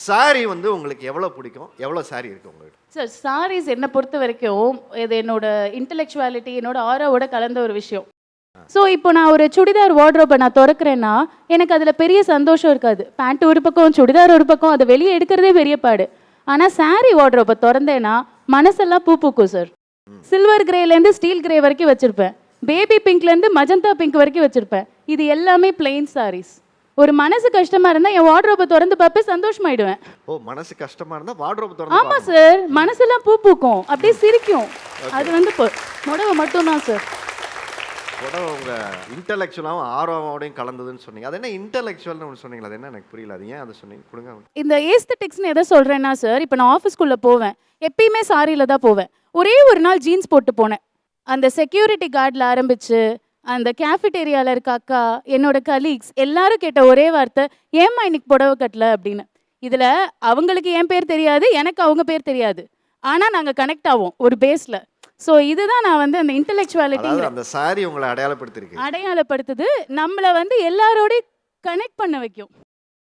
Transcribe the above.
Sorry வந்து உங்களுக்கு எவ்வளோ பிடிக்கும்? எவ்வளோ சாரி இருக்கு உங்களுக்கு சார் சாரீஸ் என்னை பொறுத்த வரைக்கும் இது என்னோட இன்டெலெக்சுவாலிட்டி என்னோட ஆராவோட கலந்த ஒரு விஷயம். ஸோ இப்போ நான் ஒரு சுடிதார் வார்ட்ரோப்பை நான் திறக்கிறேன்னா எனக்கு அதில் பெரிய சந்தோஷம் இருக்காது. பேண்ட் ஒரு பக்கம் சுடிதார் ஒரு பக்கம் அதை வெளியே எடுக்கிறதே பெரிய பாடு. ஆனால் saree வார்ட்ரோப்பை திறந்தேன்னா மனசெல்லாம் பூ பூக்கும் சார் சில்வர் கிரேலேருந்து ஸ்டீல் கிரே வரைக்கும் வச்சுருப்பேன். பேபி பிங்க்லேருந்து மஜந்தா பிங்க் வரைக்கும் வச்சுருப்பேன். இது எல்லாமே பிளெயின் sarees. ஒரு மனசு கஷ்டமாக இருந்தால் என் வார்ட்ரோப்பை திறந்து பார்ப்பேன் சந்தோஷமாயிடுவேன். ஓ மனசு கஷ்டமா இருந்தா வார்ட்ரோப் திறந்து ஆமா சார் மனசெல்லாம் பூ பூக்கும். அப்படியே சிரிக்கும். அது வந்து இப்போ முடவை மட்டும்தான் சார் உடனே உங்க இன்டெலெக்சுவலாகவும் ஆர்வமோடையும் கலந்ததுன்னு சொன்னீங்க. அது என்ன இன்டெலெக்சுவல்னு ஒன்று சொன்னீங்களா? அது என்ன? எனக்கு புரியல. அது ஏன் அதை சொன்னீங்க? கொடுங்க. இந்த ஏஸ்தட்டிக்ஸ்னு எதை சொல்கிறேன்னா சார் இப்போ நான் ஆஃபீஸ்க்குள்ளே போவேன். எப்பயுமே சாரியில் தான் போவேன். ஒரே ஒரு நாள் ஜீன்ஸ் போட்டு போனேன். அந்த செக்யூரிட்டி கார்டில் ஆரம்பிச்சு அந்த கேஃபிடேரியாவில் இருக்க அக்கா என்னோட கலீக்ஸ் எல்லாரும் கேட்ட ஒரே வார்த்தை ஏம்மா இன்னைக்கு புடவை கட்டல? அப்படின்னு. இதில் அவங்களுக்கு என் பேர் தெரியாது எனக்கு அவங்க பேர் தெரியாது. ஆனால் நாங்கள் கனெக்ட் ஆவோம் ஒரு பேஸில் ஸோ இதுதான் நான் வந்து அந்த இன்டெலெக்சுவாலிட்டிங்கிற அதாவது அந்த சாரி உங்களை அடையாளப்படுத்திருக்கு. அடையாளப்படுத்துது. நம்மளை வந்து எல்லாரோடையும் கனெக்ட் பண்ண வைக்கும்.